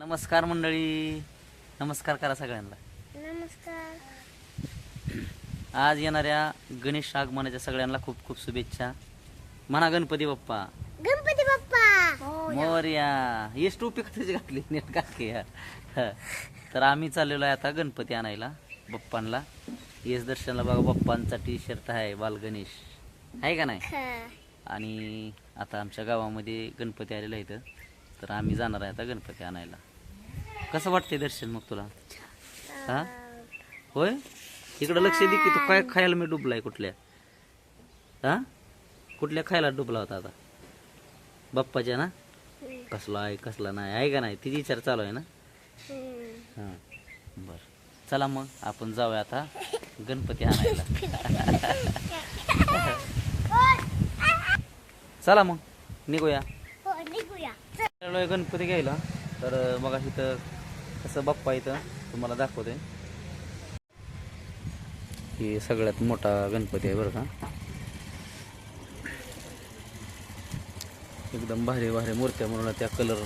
नमस्कार मंडळी. नमस्कार करा सगळ्यांना. नमस्कार. आज येणाऱ्या गणेश आगमनाच्या सगळ्यांना खूप खूप शुभेच्छा. म्हणा गणपती बाप्पा. गणपती बाप्पा. मोर्या. येस टोपी कधीच घातली? नेट घातली तर आम्ही चाललेलो आहे आता गणपती आणायला बाप्पांना येस दर्शनला बघा बाप्पांचा टी शर्ट आहे बाल गणेश. आहे का नाही? आणि आता आमच्या गावामध्ये गणपती आलेला इथं तर आम्ही जाणार आहे आता गणपती आणायला. कसं वाटतंय दर्शन मग तुला? हा? होय? इकडं लक्ष दे की तू काय खायला मी डुबलाय कुठल्या? हा? कुठल्या खायला डुबला होता आता? बाप्पाच्या ना? कसला आहे कसला नाही आहे का नाही? तिची विचार चालू आहे ना? हां. बर. चला मग आपण जाऊया आता गणपती आणायला. चला मग निघूया. हो गणपती घ्यायला. तर मग इथं कसं बाप्पा इथं तुम्हाला दाखवते हे सगळ्यात मोठा गणपती आहे बरं का. एकदम भारी भारी मूर्त्या म्हणून त्या कलर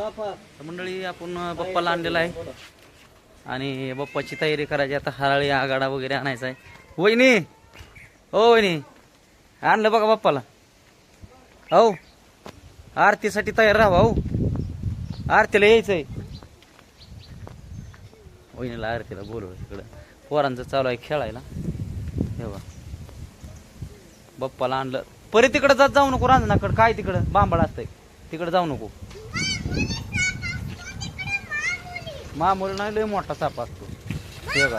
मंडळी आपण बाप्पाला आणलेला आहे. आणि बाप्पाची तयारी करायची. आता हराळी आगाडा वगैरे आणायचा आहे. वहिनी! हो वहिनी. आणलं बघा बाप्पाला. हो. आरतीसाठी तयार राहा हो. आरतीला यायचंय. वहिनीला आरतीला बोलव इकडं. पोरांचं चालू आहे खेळायला. हे बघा. बाप्पाला आणलं. परत तिकडं जात जाऊ नको रांजणाकडं. काय तिकडं? बांबळ असतंय. तिकडं जाऊ नको. मामूल नाही लय मोठा साप असतो. बघा.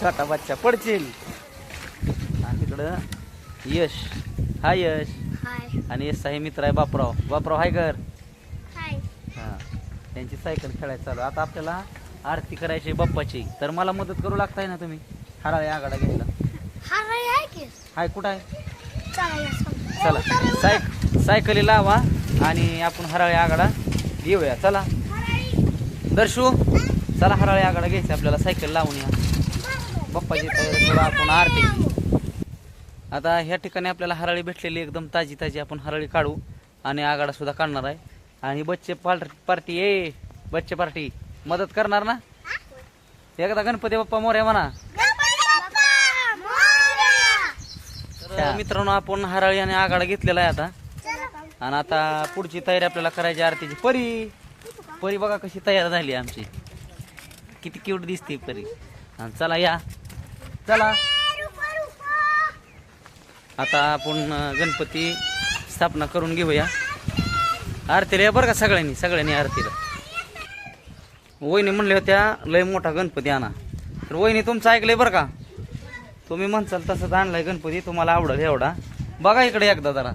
छोटा बच्चा पडशील. आणि तिकडं यश. हा यश. हाय. आणि यश आहे मित्र आहे बापराव. बापराव हाय कर हाय. हा. त्यांची सायकल खेळायला चालू आता आपल्याला आरती करायची बाप्पाची. तर मला मदत करू लागताय ना तुम्ही? हराळे आगाडा घ्यायला. हाय हाय कुठं आहे? चला. चला सायक सायकली लावा आणि आपण हराळी आगाडा घेऊया. चला. दर्शू चला हराळी आगाडा घ्यायचं. आपल्याला सायकल लावून या. बाप्पाची आपण आरती. आता ह्या ठिकाणी आपल्याला हराळी भेटलेली एकदम ताजी ताजी आपण हराळी काढू आणि आगाडा सुद्धा काढणार आहे. आणि बच्चे पार्ट पार्टी ए बच्चे पार्टी. मदत करणार ना? एकदा गणपती बाप्पा मोर्या म्हणा. तर मित्रांनो आपण हराळी आणि आगाडा घेतलेला आहे आता. आणि आता पुढची तयारी आपल्याला करायची आरतीची. परी! परी बघा कशी तयार झाली आमची. किती क्यूट दिसते परी. आणि चला या. चला. आता आपण गणपती स्थापना करून घेऊया. आरतीला या बरं का सगळ्यांनी? सगळ्यांनी आरतीला वहिनी म्हणल्या होत्या लय मोठा गणपती आणा. तर वहिनी तुमचं ऐकलंय बरं का? तुम्ही म्हणसाल तसंच आणलाय गणपती तुम्हाला आवडेल एवढा. बघा इकडे एकदा जरा.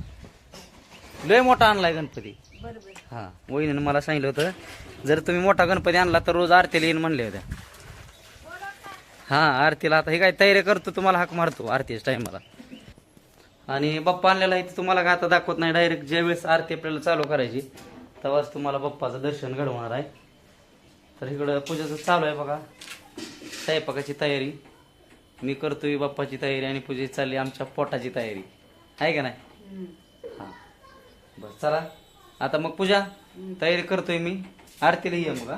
लय मोठा आणलाय गणपती. हा वहिनीनं मला सांगितलं होतं जर तुम्ही मोठा गणपती आणला तर रोज आरतीला येईन म्हणले होत्या. हा आरतीला आता हे काय तयारी करतो तुम्हाला हाक मारतो आरतीच्या टायमाला. आणि बाप्पा आणलेला आहे तुम्हाला काय आता दाखवत नाही डायरेक्ट ज्यावेळेस आरती आपल्याला चालू करायची तेव्हाच तुम्हाला बाप्पाचं दर्शन घडवणार आहे. तर इकडं पूजेचं चालू आहे बघा. स्वयंपाकाची तयारी. मी करतोय बाप्पाची तयारी आणि पूजेची चालली आमच्या पोटाची तयारी. आहे का नाही? हा. बस चला. आता मग पूजा. तयारी करतोय मी. आरतीला ये मग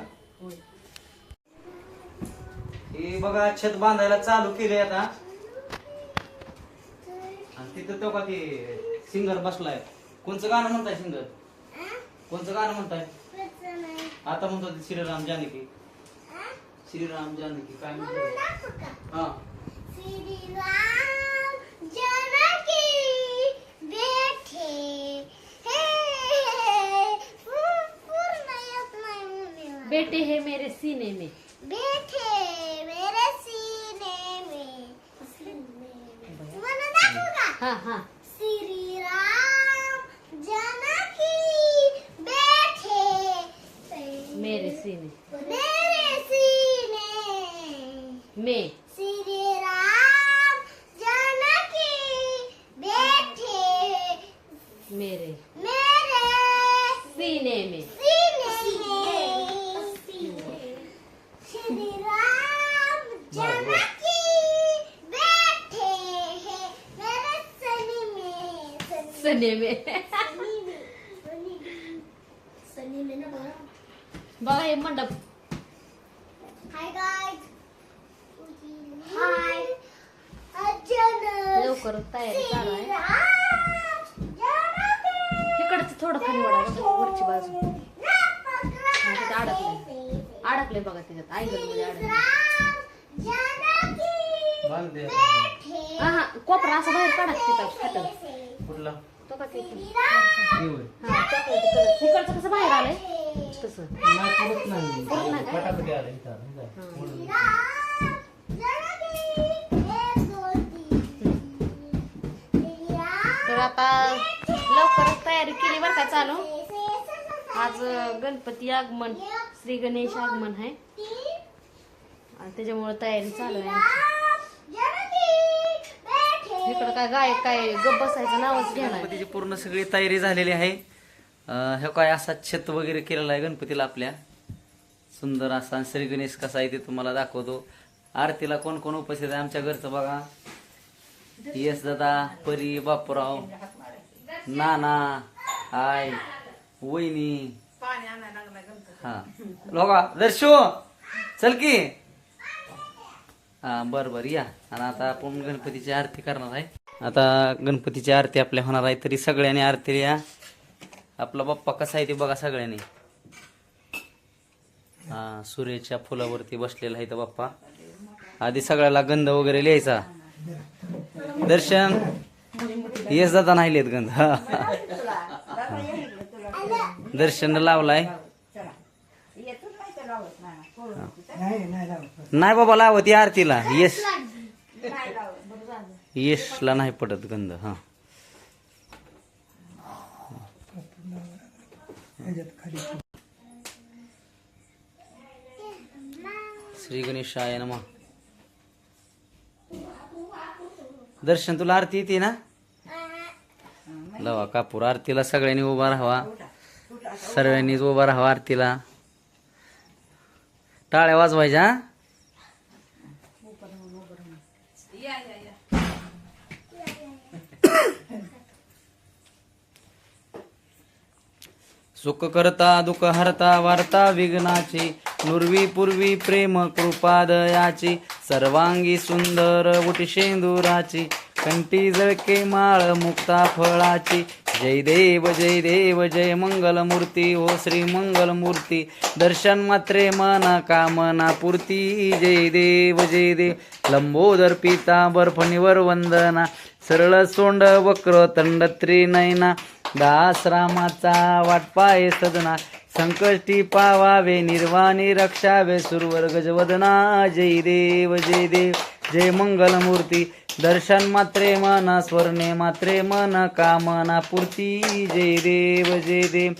हे. बघा छत बांधायला चालू केले आता. आणि तिथं तो का ते सिंगर बसलाय. कोणचं गाणं म्हणताय सिंगर? कोणचं गाणं म्हणताय? आता म्हणतो श्रीराम जानकी. श्रीराम जानकी काय म्हणतो? हा. बेटे है। मेरे सीने में। बैठे मेरे सीने में। हाँ हाँ। श्री राम जानकी बैठे मेरे सीने। मेरे सीने। में। लवकर तयारी चालू आहे. तिकडचं थोडं खाली बघा, वरची बाजू. तिथे अडकलंय. अडकलंय बघा त्याच्यात अँगलमध्ये अडकलंय. हा हा कोपरा असं बाहेर काढा तिथं खातं कुठला? तो का ते हा तिकडचं कसं बाहेर आलंय? तसं. फटाफट आलं इथं. तर आता लवकरच तयारी केली बरं का चालू. आज गणपती आगमन श्री गणेश आगमन आहे. आणि त्याच्यामुळे तयारी चालू आहे. इकडं काय गाय काय गप बसायचं नावच घेणार गणपतीची पूर्ण सगळी तयारी झालेली आहे. अं, हे काय असा छत वगैरे केलेला आहे गणपतीला आपल्या. सुंदर असा श्री गणेश कसा आहे ते तुम्हाला दाखवतो. आरतीला कोण कोण उपस्थित आहे आमच्या घरचं बघा. येस दादा परी बापूराव नाना आय वहिनी. हा. लोका दर्शो चल की. हा बर बर या. आणि आता आपण गणपतीची आरती करणार आहे. आता गणपतीची आरती आपल्या होणार आहे तरी सगळ्यांनी आरती या आपला बाप्पा कसा आहे ते बघा सगळ्यांनी. हा सूर्याच्या फुलावरती बसलेला आहे तो बाप्पा. आधी सगळ्याला गंध वगैरे लिहायचा. दर्शन. येस जाता नाही लिहित गंध दर्शन लावलाय. नाही बाबा लावत या आरतीला. येस. येसला नाही पडत गंध हा. श्री गणेशाय नमा. दर्शन तुला आरती येते ना? लवा कापूर आरतीला सगळ्यांनी उभा राहावा. सर्वांनीच उभा राहावा आरतीला. टाळ्या वाजवायच्या सुख करता दुःख हरता वार्ता विघ्नाची नुर्वी पूर्वी प्रेम कृपादयाची सर्वांगी सुंदर उटी शेंदुराची कंठी जळके माळ मुक्ता फळाची. जय देव जय देव जय मंगलमूर्ती ओ हो श्री मंगलमूर्ती. दर्शन मात्रे मना कामना पूर्ती. जय देव जय देव. लंबोदर पिता बर्फणीवर वंदना. सरळ सोंड वक्र तंड त्रिनयना दास रामाचा वाटपाय सदना संकष्टी पावावे निर्वाणी रक्षावे सुरवर गजवदना जय देव जय देव जय मंगल मूर्ती दर्शन मात्रे मना स्वर्णे मात्रे मन कामना पूर्ती. जय देव जय देव.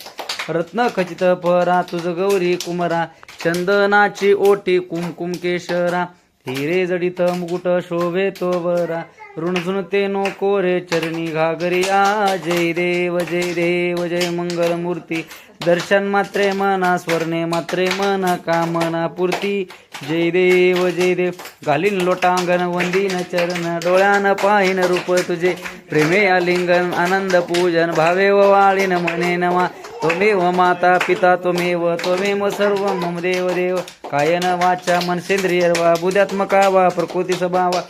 रत्न खचित परा तुझ गौरी कुमरा चंदनाची ओटी कुमकुम केशरा. हिरे जडित मुकुट शोभे तो बरा ऋणझुण ते नो कोरे चरणी घागरिया जय देव जय देव जय मंगल मूर्ती दर्शन मात्रे मना स्वर्णे मात्रे मन कामना पूर्ती. जय देव जय देव. घालीन लोटांगण वंदीन चरण डोळ्यान पाहिन रूप तुझे. प्रेमे आलिंगन आनंद पूजन भावे व वाळीन मने नमा त्वमेव माता पिता त्वमेव त्वमेव सर्व. मम देव देव. कायन वाचा मनसेंद्रिय वा बुद्धात्मका वा प्रकृती स्वभावा.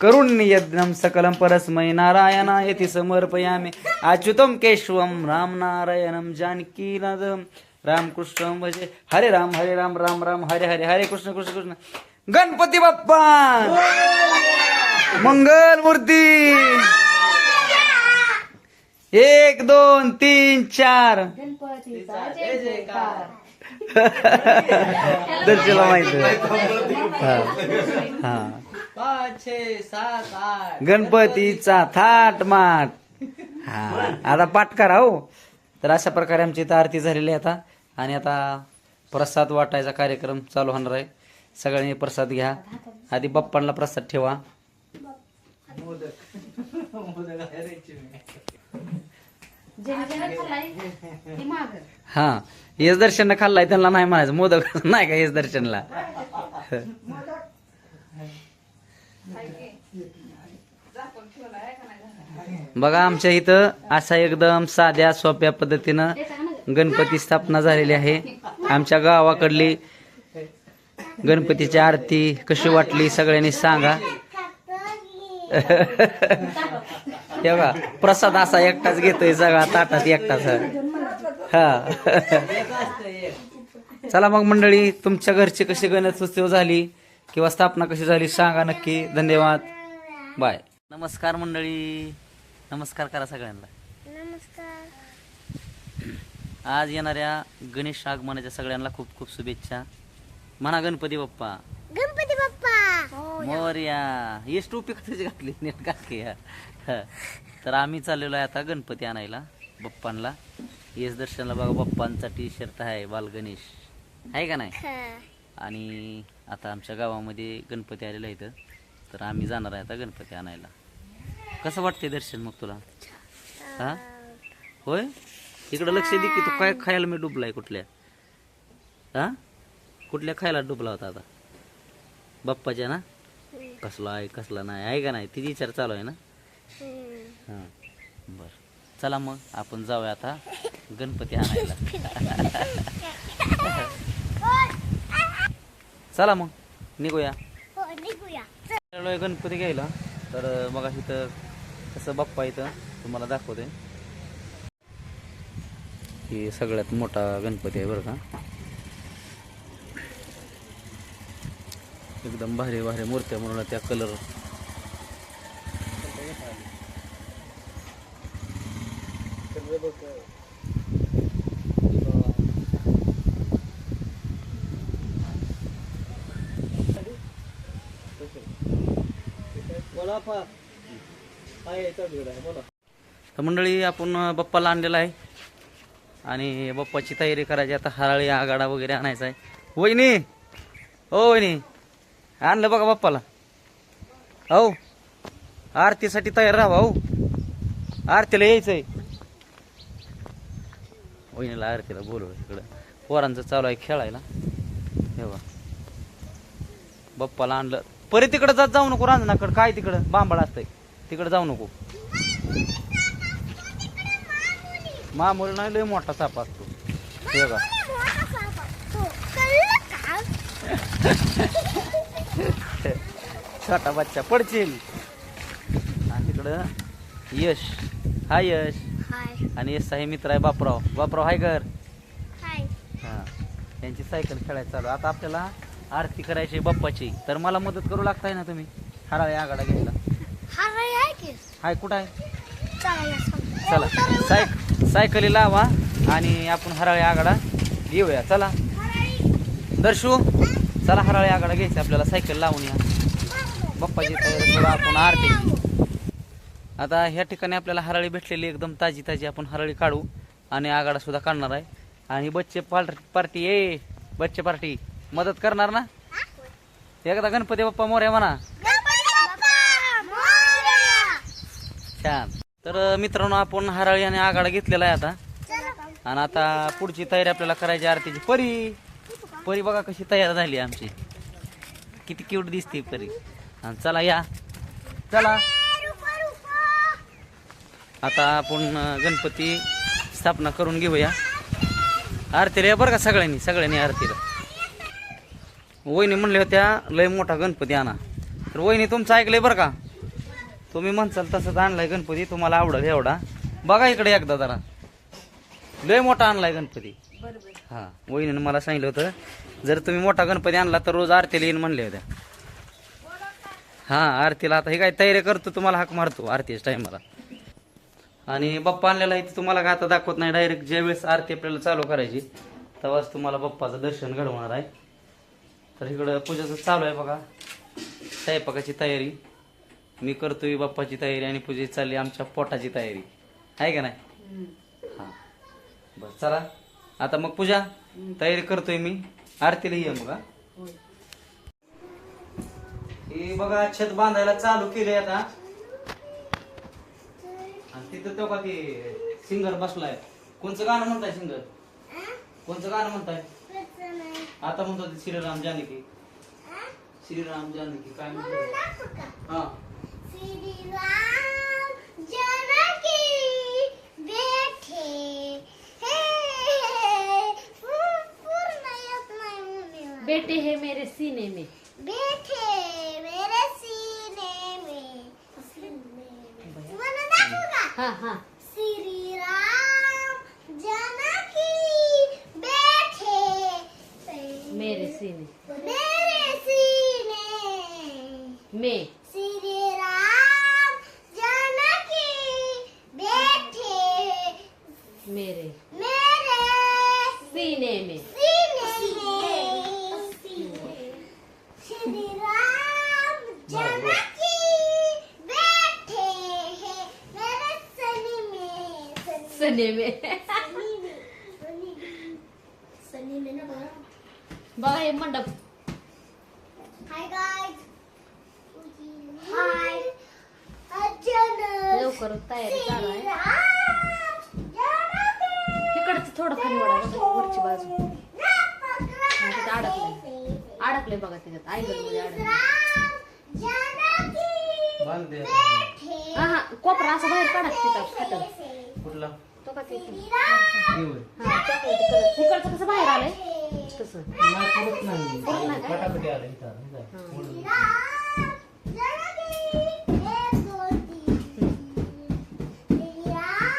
करुण्य यज्ञम सकलम परस्मै नारायणा येथे समर्पयामे. अच्युतम केशवम राम नारायणम राम राम कृष्ण म्हणजे हरे राम हरे राम राम राम हरे हरे हरे कृष्ण कृष्ण कृष्ण. गणपती बाप्पा मंगल मूर्ती! एक दोन तीन चार. दर्शला माहीत हा. गणपतीचा थाट माट. हा. आता पाठ करा हो. तर अशा प्रकारे आमची इथं आरती झालेली आहे आता. आणि आता प्रसाद वाटायचा कार्यक्रम चालू होणार आहे. सगळ्यांनी प्रसाद घ्या. आधी बाप्पांना प्रसाद ठेवा. हा येस दर्शन खाल्लाय त्यांना नाही म्हणायचं. मोदक नाही का येस दर्शनला? बघा आमच्या इथं असा एकदम साध्या सोप्या पद्धतीनं गणपती स्थापना झालेली आहे. आमच्या गावाकडली गणपतीची आरती कशी वाटली सगळ्यांनी सांगा. हे बघा प्रसाद असा एकटाच घेतोय सगळा ताटात एकटाच. हा. चला मग मंडळी तुमच्या घरची कशी गणेशोत्सव झाली किंवा स्थापना कशी झाली सांगा नक्की. धन्यवाद. बाय. नमस्कार मंडळी. नमस्कार करा सगळ्यांना. नमस्कार. आज येणाऱ्या गणेश आगमनाच्या सगळ्यांना खूप खूप शुभेच्छा. म्हणा गणपती बाप्पा. गणपती बाप्पा. मोर्या. येस टोपी कधी घातली? नीट घातली हा. हा. तर आम्ही चाललेलो आहे आता गणपती आणायला बाप्पांना येस दर्शनला बघा बाप्पांचा टी शर्ट आहे बाल गणेश. आहे का नाही? आणि आता आमच्या गावामध्ये गणपती आलेला इथं. तर आम्ही जाणार आहे आता गणपती आणायला. कसं वाटते दर्शन मग तुला? हा? होय? इकडं लक्ष दे की तू काय खायला मी डुबलाय कुठल्या? हा? कुठल्या खायला डुबला होता आता? बाप्पाच्या ना? कसला आहे कसला नाही आहे का नाही? तिची विचार चालू आहे ना? हां. बर. चला मग आपण जाऊया आता गणपती आणायला. चला मग निघूया. हो गणपती घ्यायला. तर बघा इथं कसं बाप्पा इथं तुम्हाला दाखवते. हे सगळ्यात मोठा गणपती आहे बरं का. एकदम भारी भारी मूर्त्या म्हणून त्या कलर तर मंडळी आपण बाप्पाला आणलेला आहे. आणि बाप्पाची तयारी करायची. आता हराळी आगाडा वगैरे आणायचा आहे. वहिनी! हो वहिनी! आणलं बघा बाप्पाला. हो आरतीसाठी तयार राहा हो आरतीला यायचंय. वहिनीला आरतीला बोलव इकडं. पोरांचं चालू आहे खेळायला. हे बा बाप्पाला आणलं. परत तिकडं जात जाऊ नको रांजणाकडं. काय तिकडं? बांबळ असतंय. तिकडं जाऊ नको. मामूल नाही लय मोठा साप असतो. हे बघा. छोटा बच्चा पडशील. आणि तिकडं यश. हा यश. हाय. आणि यश आहे मित्र आहे बापराव. बापराव हाय कर हाय. हा. त्यांची सायकल खेळायला चालू आता आपल्याला आरती करायची बाप्पाची. तर मला मदत करू लागताय ना तुम्ही? हराळे आगाडा घ्यायला. हाय कुठं आहे? चला सायक सायकली लावा आणि आपण हराळे आगाडा घेऊया. चला. दर्शू चला हराळे आगाडा घ्यायचा आपल्याला. सायकल लावून या. बाप्पाची तयारी करू आपण आरती. आता ह्या ठिकाणी आपल्याला हराळी भेटलेली एकदम ताजी ताजी आपण हराळी काढू आणि आगाडा सुद्धा काढणार आहे. आणि बच्चे पाल पार्टी ये बच्चे पार्टी. मदत करणार ना? एकदा गणपती बाप्पा मोर्या म्हणा. अच्छा तर मित्रांनो आपण हराळी आणि आगाडा घेतलेला आहे आता. आणि आता पुढची तयारी आपल्याला करायची आरतीची. परी! परी बघा कशी तयार झाली आमची. किती क्यूट दिसते परी. आणि चला या. चला. आता आपण गणपती स्थापना करून घेऊया. आरतीला या बरं का सगळ्यांनी? सगळ्यांनी आरतीला वहिनी म्हणल्या होत्या लय मोठा गणपती आणा. तर वहिनी तुमचं ऐकलंय बरं का? तुम्ही म्हणसाल तसंच आणलाय गणपती तुम्हाला आवडेल एवढा. बघा इकडे एकदा जरा. लय मोठा आणलाय गणपती. हा वहिनीनं मला सांगितलं होतं जर तुम्ही मोठा गणपती आणला तर रोज आरतीला येईन म्हणले होत्या. हा आरतीला आता हे काय तयारी करतो तुम्हाला हाक मारतो आरतीच्या टायमाला. आणि बाप्पा आणलेला आहे ते तुम्हाला काय आता दाखवत नाही डायरेक्ट ज्यावेळेस आरती आपल्याला चालू करायची तेव्हाच तुम्हाला बाप्पाचं दर्शन घडवणार आहे. तर इकडं पूजेचं चालू आहे बघा. स्वयंपाकाची तयारी. मी करतोय बाप्पाची तयारी आणि पूजेची चालली आमच्या पोटाची तयारी. आहे का नाही? हा. बस चला. आता मग पूजा तयारी करतोय मी. आरतीला ये मग हे. बघा छत बांधायला चालू केले आता. आणि तिथं तो का ते सिंगर बसलाय. कोणचं गाणं म्हणताय सिंगर? कोणचं गाणं म्हणताय? आता म्हणतो ते श्रीराम जानकी. श्रीराम जानकी काय म्हणतो? हा. मुलीला. हैं मेरे सीने में बैठे मेरे सीने में सीने में। का हा हा श्री राम जानकी बैठे मेरे सीने लवकर तयारी चालू आहे. इकडचं थोडं खाली वाढा बघा, वरची बाजू. तिथं अडकलंय. अडकलंय बघा त्याच्यात. आयगरमध्ये हा हा कोपरा असं बाहेर काढा तिथं खातं कुठला? तो का ते येऊ chocolate color. इकडचं कसं बाहेर आलंय? तसं नाही परत नाही परत नाही काय? फटाफटी आलं इथं इथं. ओढून.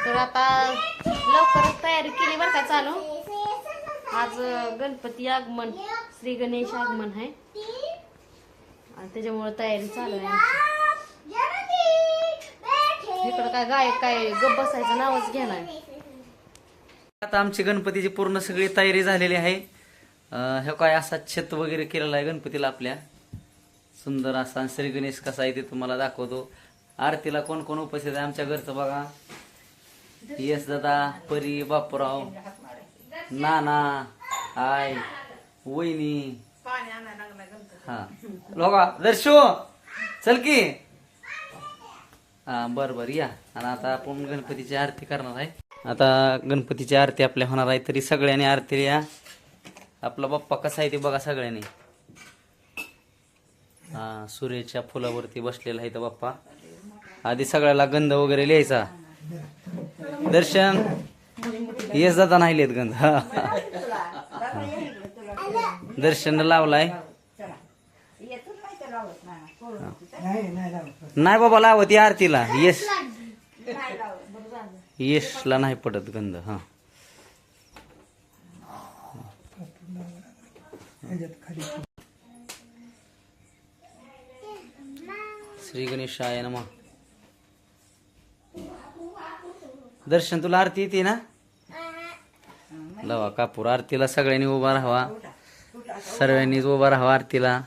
तर आता लवकरच तयारी केली बरं का चालू. आज गणपती आगमन श्री गणेश आगमन आहे. आणि त्याच्यामुळे तयारी चालू आहे इकडं काय गायक काय गप बसायचं नावच घेणार आता आमची गणपतीची पूर्ण सगळी तयारी झालेली आहे. हे काय असा छत वगैरे केलेला आहे गणपतीला आपल्या. सुंदर असा आणि श्री गणेश कसा आहे ते तुम्हाला दाखवतो. आरतीला कोण कोण उपस्थित आहे आमच्या घरचं बघा. येस दादा परी बापूराव नाना आय वहिनी. हा. लोका दर्शो चल की. हा बर बर या. आणि आता आपण गणपतीची आरती करणार आहे. आता गणपतीची आरती आपल्या होणार आहे तरी सगळ्यांनी आरती या आपला बाप्पा कसा आहे ते बघा सगळ्यांनी. हा सूर्याच्या फुलावरती बसलेला आहे तो बाप्पा. आधी सगळ्याला गंध वगैरे लिहायचा. दर्शन. येस जाता नाही लिहित गंध. दर्शन लावलाय. नाही बाबा लावत या आरतीला. येस. येसला नाही पडत गंध हा. श्री गणेशाय नमा. दर्शन तुला आरती येते ना? लावा कापूर आरतीला सगळ्यांनी उभा राहावा. सर्वांनीच उभा राहावा आरतीला.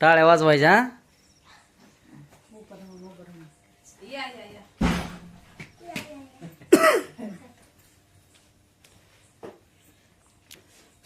टाळ्या वाजवायच्या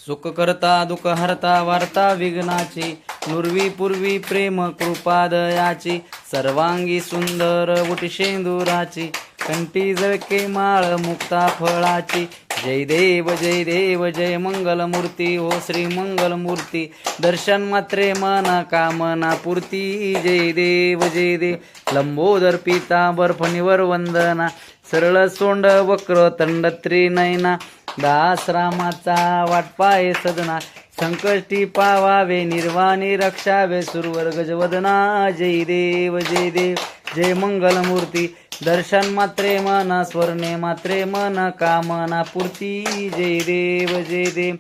सुख करता दुःख हरता वार्ता विघ्नाची नुर्वी पूर्वी प्रेम कृपादयाची सर्वांगी सुंदर उटिशेंदुराची कंटी जळके माळ मुक्ता फळाची. जय देव जय देव जय मंगलमूर्ती ओ हो श्री मंगलमूर्ती. दर्शन मात्रे मना कामना पूर्ती. जय देव जय देव लंबोदर पिता बर्फणीवर वंदना. सरळ सोंड वक्र तंड त्रिनयना. दास रामाचा वाटपाय सदना संकष्टी पावावे निर्वाणी रक्षावे सुरवर गजवदना. जय देव जय देव जय मंगल मूर्ती दर्शन मात्रे मना स्वर्णे मात्रे मन कामना पूर्ती. जय देव जय देव.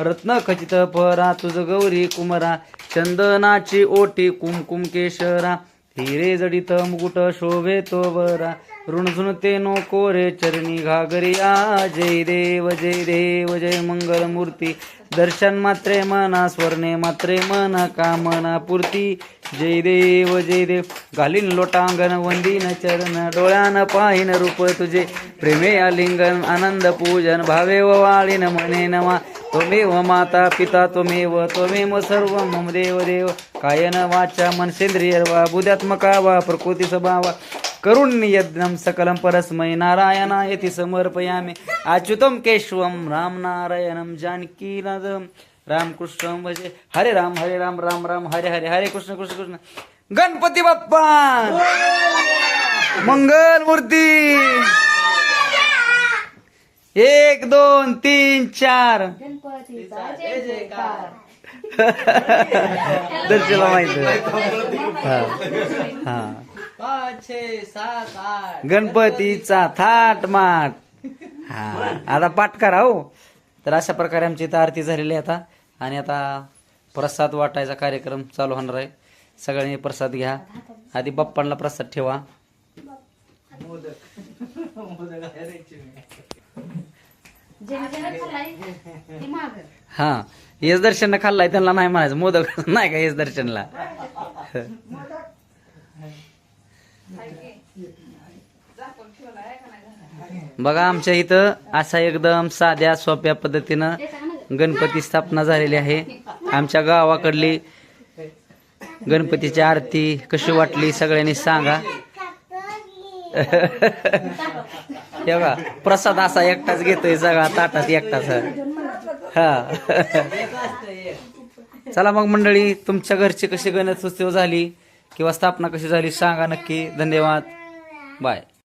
रत्न खचित फरा तुझ गौरी कुमरा चंदनाची ओटी कुमकुम केशरा. हिरे जडित मुकुट शोभे तो बरा. ऋणझुणते नो कोरे चरणी घागरिया जय देव जय देव जय मंगल मूर्ती दर्शन मात्रे मना स्वर्णे मात्रे मन कामना पूर्ती. जय देव जय देव. घालीन लोटांगण वंदीन चरण डोळ्यान पाहिन रूप तुझे. प्रेमे आलिंगन आनंद पूजन भावे वाळीन मने नमा. त्वमेव माता पिता त्वमेव त्वमेव सर्व. मम देव देव. कायन वाचा मनसेंद्रिय वा बुद्धात्मका वा प्रकृती स्वभावा. करुण्यज्ञम सकलम परस्मै नारायणायति समर्पयामि। अच्युतम केशवम राम नारायणम जानकी नादम रामकृष्ण भजे हरे राम हरे राम राम राम हरे हरे हरे कृष्ण कृष्ण कृष्ण। गणपती बाप्पा! मंगल मूर्ती! एक दोन तीन चार। गणपतीचा जय जयकार. दर्शला माहीत. हा हा. पाच छे सात आठ. गणपतीचा थाट माट. हा आता पाठ करा हो. तर अशा प्रकारे आमची इथं आरती झालेली आहे आता. आणि आता प्रसाद वाटायचा कार्यक्रम चालू होणार आहे. सगळ्यांनी प्रसाद घ्या. आधी बाप्पांना प्रसाद ठेवा. हा येस दर्शन खाल्लाय त्यांना नाही म्हणायचं. मोदक. नाही का येस दर्शनला? बघा आमच्या इथं असा एकदम साध्या सोप्या पद्धतीनं गणपती स्थापना झालेली आहे. आमच्या गावाकडली गणपतीची आरती कशी वाटली सगळ्यांनी सांगा. हे बघा प्रसाद असा एकटाच घेतोय सगळा ताटात एकटाच. हा. चला मग मंडळी तुमच्या घरची कशी गणेशोत्सव झाली? किंवा स्थापना कशी झाली सांगा नक्की. धन्यवाद. बाय.